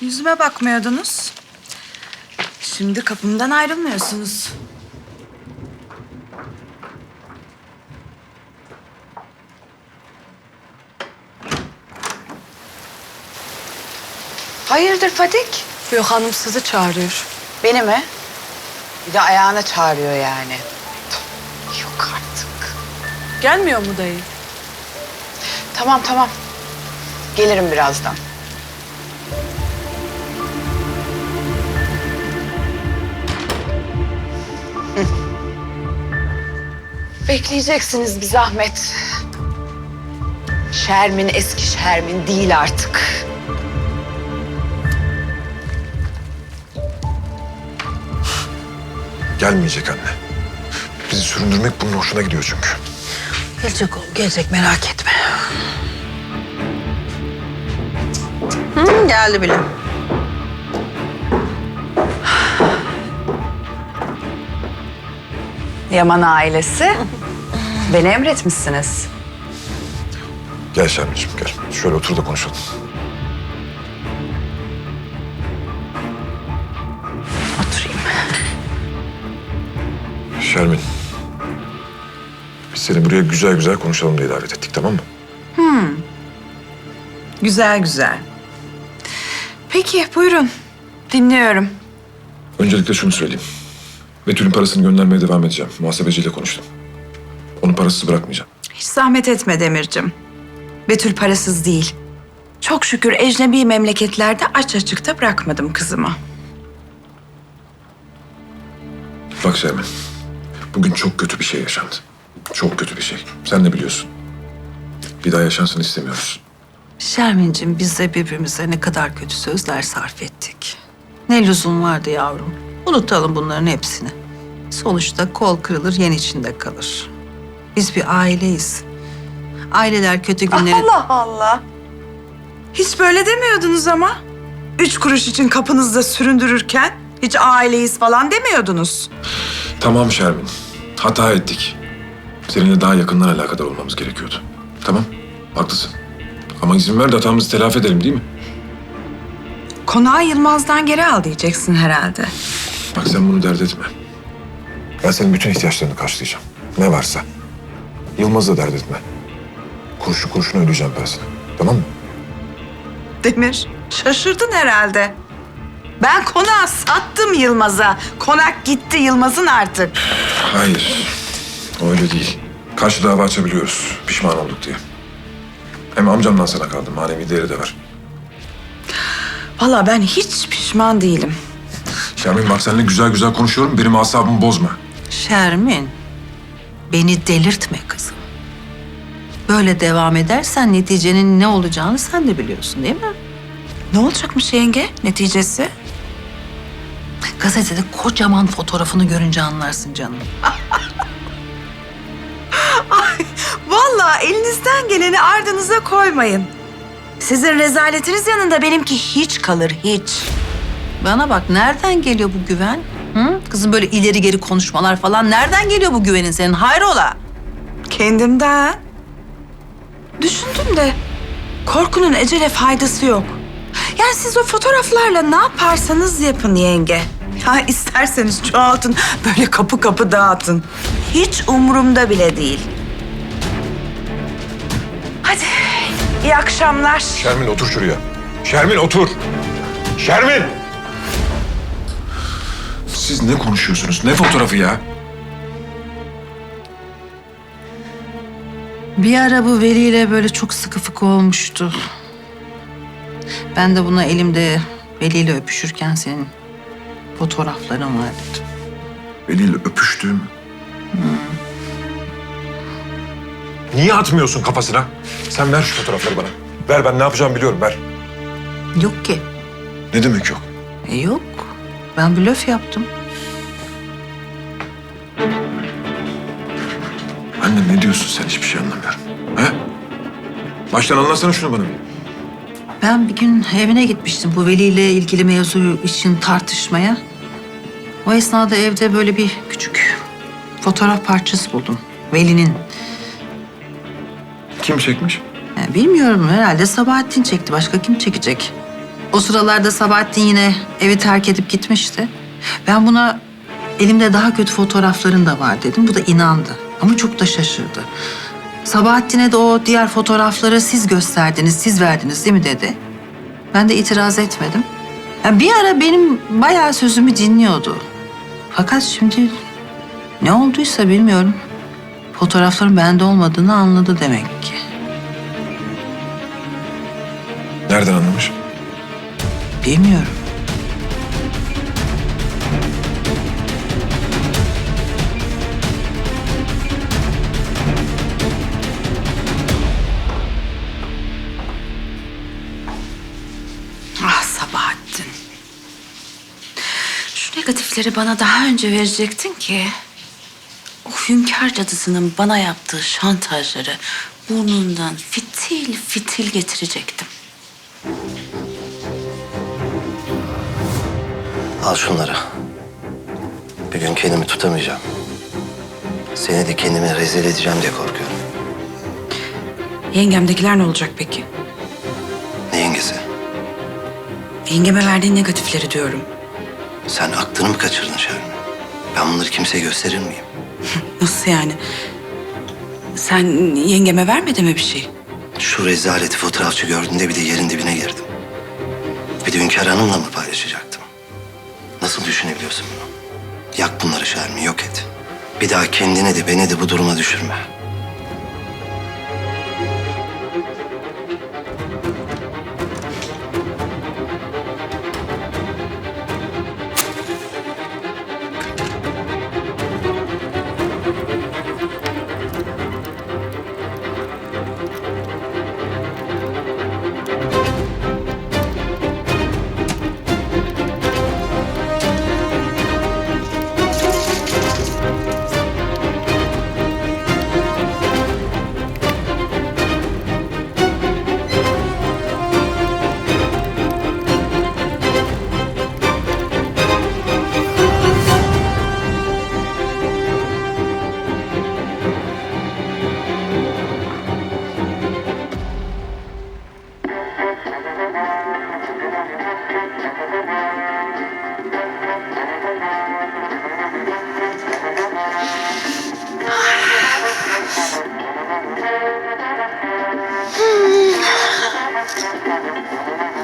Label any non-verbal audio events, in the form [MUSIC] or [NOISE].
Yüzüme bakmıyordunuz. Şimdi kapımdan ayrılmıyorsunuz. Hayırdır Fadik? Yok hanım sizi çağırıyor. Beni mi? Bir de ayağına çağırıyor yani. Yok artık. Gelmiyor mu dayı? Tamam tamam. Gelirim birazdan. Bekleyeceksiniz bir zahmet. Şermin eski Şermin değil artık. Gelmeyecek anne. Bizi süründürmek bunun hoşuna gidiyor çünkü. Gelecek o, gelecek merak etme. Geldi bile. Yaman ailesi. Beni emretmişsiniz. Gel Şermin'ciğim gel. Şöyle otur da konuşalım. Oturayım. Şermin. Biz seni buraya güzel güzel konuşalım diye davet ettik tamam mı? Güzel güzel. Peki buyurun. Dinliyorum. Öncelikle şunu söyleyeyim. Betül'ün parasını göndermeye devam edeceğim. Muhasebeciyle konuştum. Onun parasız bırakmayacağım. Hiç zahmet etme Demircim. Betül parasız değil. Çok şükür ecnebi memleketlerde aç açıkta bırakmadım kızımı. Bak Şermin. Bugün çok kötü bir şey yaşandı. Çok kötü bir şey. Sen de biliyorsun. Bir daha yaşansın istemiyoruz. Şermin'cim biz de birbirimize ne kadar kötü sözler sarf ettik. Ne lüzum vardı yavrum. Unutalım bunların hepsini. Sonuçta kol kırılır yen içinde kalır. Biz bir aileyiz. Aileler kötü günleri... Allah Allah. Hiç böyle demiyordunuz ama. Üç kuruş için kapınızda süründürürken hiç aileyiz falan demiyordunuz. Tamam Şermin. Hata ettik. Seninle daha yakından alakadar olmamız gerekiyordu. Tamam. Haklısın. Ama izin ver de hatamızı telafi edelim değil mi? Konağı Yılmaz'dan geri al diyeceksin herhalde. Bak sen bunu dert etme. Ben senin bütün ihtiyaçlarını karşılayacağım. Ne varsa. Yılmaz'ı da dert etme. Kuruşu kuruşuna ödeyeceğim ben sana. Tamam mı? Demir, şaşırdın herhalde. Ben konağı sattım Yılmaz'a. Konak gitti Yılmaz'ın artık. Hayır. Öyle değil. Karşı dava açabiliyoruz. Pişman olduk diye. Hem amcamdan sana kaldı. Manevi değeri de var. Vallahi ben hiç pişman değilim. Şermin bak seninle güzel güzel konuşuyorum. Benim asabımı bozma. Şermin, beni delirtme kızım. Böyle devam edersen neticenin ne olacağını sen de biliyorsun değil mi? Ne olacakmış yenge neticesi? Gazetede kocaman fotoğrafını görünce anlarsın canım. [LAUGHS] Vallahi elinizden geleni ardınıza koymayın. Sizin rezaletiniz yanında benimki hiç kalır hiç. Bana bak nereden geliyor bu güven? Hı? Kızım böyle ileri geri konuşmalar falan nereden geliyor bu güvenin senin? Hayrola? Kendimden. Düşündüm de korkunun ecele faydası yok. Yani siz o fotoğraflarla ne yaparsanız yapın yenge. Ya isterseniz çoğaltın, böyle kapı kapı dağıtın. Hiç umurumda bile değil. İyi akşamlar. Şermin otur şuraya. Şermin otur. Şermin! Siz ne konuşuyorsunuz? Ne fotoğrafı ya? Bir ara bu Veli böyle çok sıkı fıkı olmuştu. Ben de buna elimde Veli ile öpüşürken senin fotoğrafların var dedim. Veli'yle öpüştüğüm. Niye atmıyorsun kafasına? Sen ver şu fotoğrafları bana. Ver ben ne yapacağımı biliyorum ver. Yok ki. Ne demek yok? E yok. Ben blöf yaptım. Anne ne diyorsun sen hiçbir şey anlamıyorum. He? Baştan anlatsana şunu bana bir. Ben bir gün evine gitmiştim bu Veli ile ilgili mevzu için tartışmaya. O esnada evde böyle bir küçük fotoğraf parçası buldum. Veli'nin. Kim çekmiş? Ya bilmiyorum herhalde Sabahattin çekti. Başka kim çekecek? O sıralarda Sabahattin yine evi terk edip gitmişti. Ben buna elimde daha kötü fotoğrafların da var dedim. Bu da inandı. Ama çok da şaşırdı. Sabahattin'e de o diğer fotoğrafları siz gösterdiniz, siz verdiniz değil mi dedi. Ben de itiraz etmedim. Ya bir ara benim bayağı sözümü dinliyordu. Fakat şimdi ne olduysa bilmiyorum. Fotoğrafların bende olmadığını anladı demek ki. Nereden anlamış? Bilmiyorum. Ah Sabahattin. Şu negatifleri bana daha önce verecektin ki... ...o hünkâr cadısının bana yaptığı şantajları... ...burnundan fitil fitil getirecektim. Al şunları. Bir gün kendimi tutamayacağım. Seni de kendimi rezil edeceğim diye korkuyorum. Yengemdekiler ne olacak peki? Ne yengesi? Yengeme verdiğin negatifleri diyorum. Sen aklını mı kaçırdın Şermin? Ben bunları kimseye gösterir miyim? [LAUGHS] Nasıl yani? Sen yengeme vermedi mi bir şey? Şu rezaleti fotoğrafçı gördüğünde bir de yerin dibine girdim. Bir de Hünkar Hanım'la mı paylaşacaktım? Nasıl düşünebiliyorsun bunu? Yak bunları Şermin, yok et. Bir daha kendine de beni de bu duruma düşürme. Gracias.